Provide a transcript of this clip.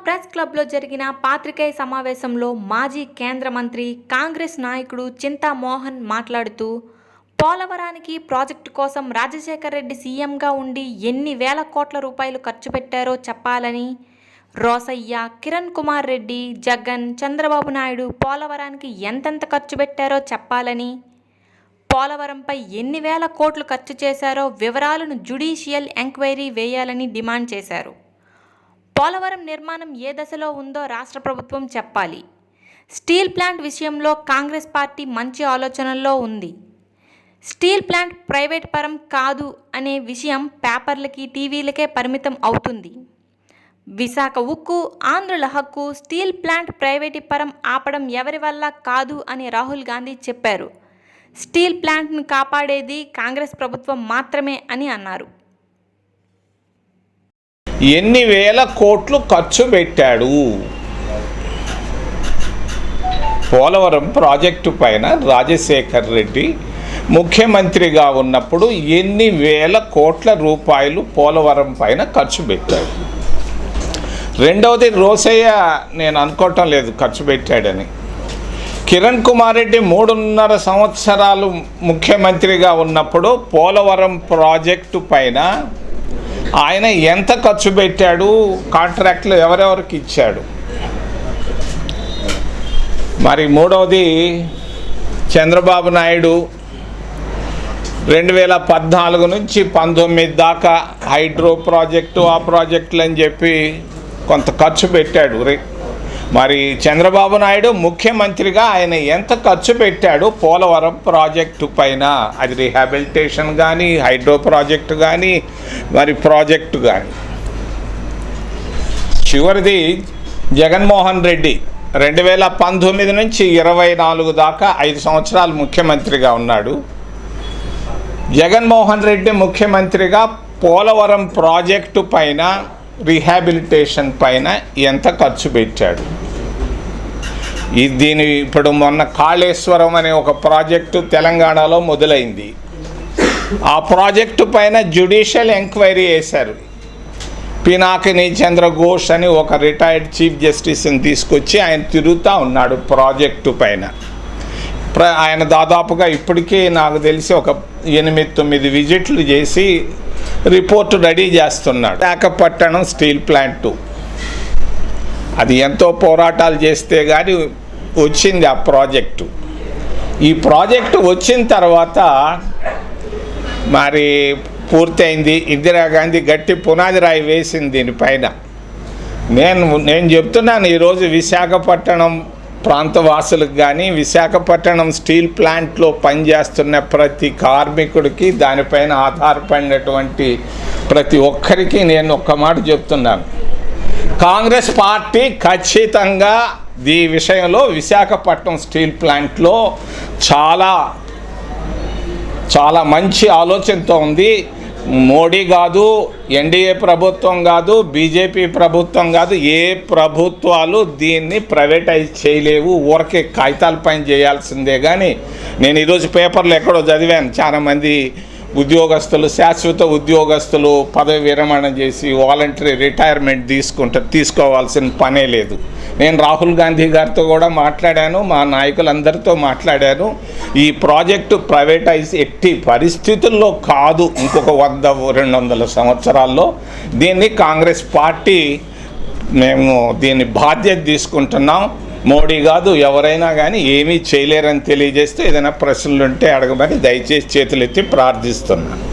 Press క్లబ్లో జరిగిన పాత్రికేయ సమావేశంలో మాజీ కేంద్ర మంత్రి కాంగ్రెస్ నాయకుడు చింతామోహన్ మాట్లాడుతూ పోలవరానికి ప్రాజెక్టు కోసం రాజశేఖర్ రెడ్డి సీఎంగా ఉండి ఎన్ని వేల కోట్ల రూపాయలు ఖర్చు పెట్టారో చెప్పాలని రోసయ్య కిరణ్ కుమార్ రెడ్డి జగన్ చంద్రబాబు నాయుడు పోలవరానికి ఎంతెంత ఖర్చు పెట్టారో చెప్పాలని పోలవరంపై ఎన్ని వేల కోట్లు ఖర్చు చేశారో వివరాలను జుడీషియల్ ఎంక్వైరీ వేయాలని డిమాండ్ చేశారు. పోలవరం నిర్మాణం ఏ దశలో ఉందో రాష్ట్ర ప్రభుత్వం చెప్పాలి. స్టీల్ ప్లాంట్ విషయంలో కాంగ్రెస్ పార్టీ మంచి ఆలోచనల్లో ఉంది. స్టీల్ ప్లాంట్ ప్రైవేట్ పరం కాదు అనే విషయం పేపర్లకి టీవీలకే పరిమితం అవుతుంది. విశాఖ ఉక్కు ఆంధ్రుల హక్కు స్టీల్ ప్లాంట్ ప్రైవేటీ పరం ఆపడం ఎవరి వల్ల కాదు అని రాహుల్ గాంధీ చెప్పారు. స్టీల్ ప్లాంట్ను కాపాడేది కాంగ్రెస్ ప్రభుత్వం మాత్రమే అని అన్నారు. ఎన్ని వేల కోట్లు ఖర్చు పెట్టాడు? పోలవరం ప్రాజెక్టు పైన రాజశేఖర్ రెడ్డి ముఖ్యమంత్రిగా ఉన్నప్పుడు ఎన్ని వేల కోట్ల రూపాయలు పోలవరం పైన ఖర్చు పెట్టాడు? రెండవది రోసయ్య నేను అనుకోవటం లేదు ఖర్చు పెట్టాడని. కిరణ్ కుమార్ రెడ్డి మూడున్నర సంవత్సరాలు ముఖ్యమంత్రిగా ఉన్నప్పుడు పోలవరం ప్రాజెక్టు పైన ఆయన ఎంత ఖర్చు పెట్టాడు కాంట్రాక్ట్లు ఎవరెవరికి ఇచ్చాడు? మరి మూడవది చంద్రబాబు నాయుడు రెండు వేల పద్నాలుగు నుంచి పంతొమ్మిది దాకా హైడ్రో ప్రాజెక్టు ఆ ప్రాజెక్టులు అని చెప్పి కొంత ఖర్చు పెట్టాడు. రే మరి చంద్రబాబు నాయుడు ముఖ్యమంత్రిగా ఆయన ఎంత ఖర్చు పెట్టాడు పోలవరం ప్రాజెక్టు పైన? అది రిహాబిలిటేషన్ కానీ హైడ్రో ప్రాజెక్టు కానీ మరి ప్రాజెక్టు కానీ చివరిది జగన్మోహన్ రెడ్డి. రెండు వేల పంతొమ్మిది నుంచి ఇరవై నాలుగు దాకా ఐదు సంవత్సరాలు ముఖ్యమంత్రిగా ఉన్నాడు. జగన్మోహన్ రెడ్డి ముఖ్యమంత్రిగా పోలవరం ప్రాజెక్టు పైన రీహాబిలిటేషన్ పైన ఎంత ఖర్చు పెట్టాడు. ఈ దీని ఇప్పుడు మొన్న కాళేశ్వరం అనే ఒక ప్రాజెక్టు తెలంగాణలో మొదలైంది. ఆ ప్రాజెక్టు పైన జ్యుడిషియల్ ఎంక్వైరీ వేశారు పినాకిని చంద్రఘోష్ అని ఒక రిటైర్డ్ చీఫ్ జస్టిస్ని తీసుకొచ్చి ఆయన తిరుగుతూ ఉన్నాడు ప్రాజెక్టు పైన. ప్ర ఆయన దాదాపుగా ఇప్పటికే నాకు తెలిసి ఒక ఎనిమిది తొమ్మిది విజిట్లు చేసి రిపోర్ట్ రెడీ చేస్తున్నాడు. Visakhapatnam steel plant. అది ఎంతో పోరాటాలు చేస్తే కానీ వచ్చింది ఆ ప్రాజెక్టు. ఈ ప్రాజెక్టు వచ్చిన తర్వాత మరి పూర్తయింది. ఇందిరాగాంధీ గట్టి పునాది రాయి వేసింది దీనిపైన. నేను నేను చెప్తున్నాను ఈరోజు విశాఖపట్నం ప్రాంతవాసులకు కానీ విశాఖపట్నం స్టీల్ ప్లాంట్లో పనిచేస్తున్న ప్రతి కార్మికుడికి దానిపైన ఆధారపడినటువంటి ప్రతి ఒక్కరికి నేను ఒక్క మాట చెప్తున్నాను. కాంగ్రెస్ పార్టీ ఖచ్చితంగా ఈ విషయంలో విశాఖపట్నం స్టీల్ ప్లాంట్లో చాలా చాలా మంచి ఆలోచనతో ఉంది. మోడీ కాదు ఎన్డీఏ ప్రభుత్వం కాదు బీజేపీ ప్రభుత్వం కాదు ఏ ప్రభుత్వాలు దీన్ని ప్రైవేటైజ్ చేయలేవు ఊరకే కాగితాల పైన చేయాల్సిందే. కానీ నేను ఈరోజు పేపర్లో ఎక్కడో చదివాను. చాలామంది ఉద్యోగస్తులు శాశ్వత ఉద్యోగస్తులు పదవి విరమణ చేసి వాలంటరీ రిటైర్మెంట్ తీసుకుంటారు తీసుకోవాల్సిన పనే లేదు. నేను రాహుల్ గాంధీ గారితో కూడా మాట్లాడాను మా నాయకులందరితో మాట్లాడాను. ఈ ప్రాజెక్టు ప్రైవేటైజ్ ఎట్టి పరిస్థితుల్లో కాదు ఇంకొక వంద రెండు వందల సంవత్సరాల్లో. దీన్ని కాంగ్రెస్ పార్టీ మేము దీన్ని బాధ్యత తీసుకుంటున్నాం. మోడీ కాదు ఎవరైనా కానీ ఏమీ చేయలేరని తెలియజేస్తే ఏదైనా ప్రశ్నలు ఉంటే అడగమని దయచేసి చేతులెత్తి ప్రార్థిస్తున్నాను